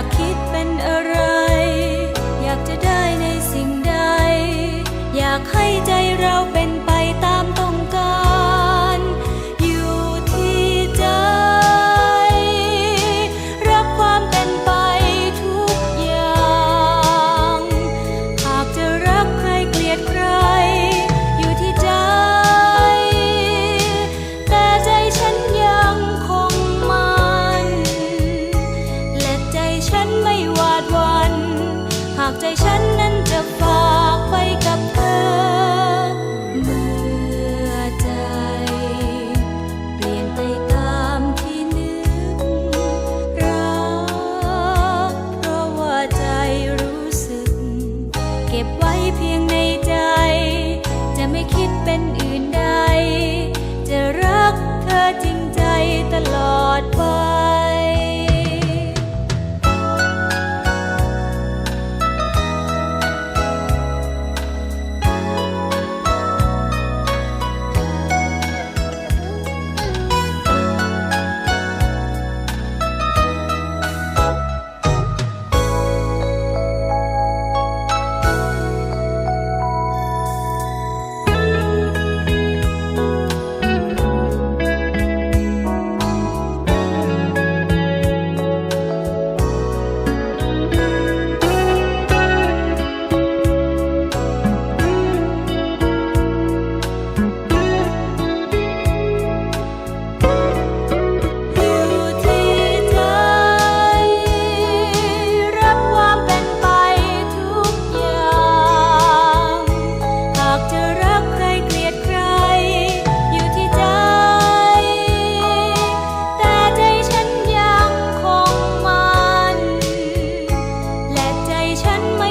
ากคิดเป็นอะไร อยากจะได้ในสิ่งใด อยากให้ใจ เก็บไว้เพียงในใจ จะไม่คิดเป็นอื่นใด จะรักเธอจริงใจตลอดไป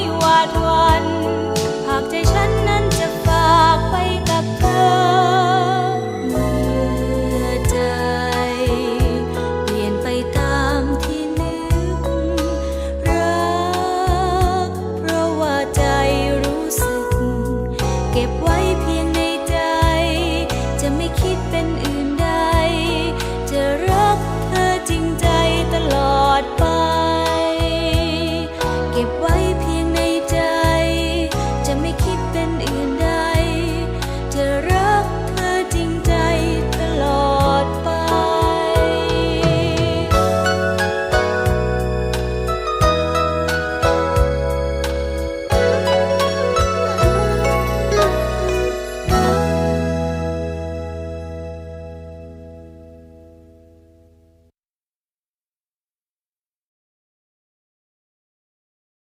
why, what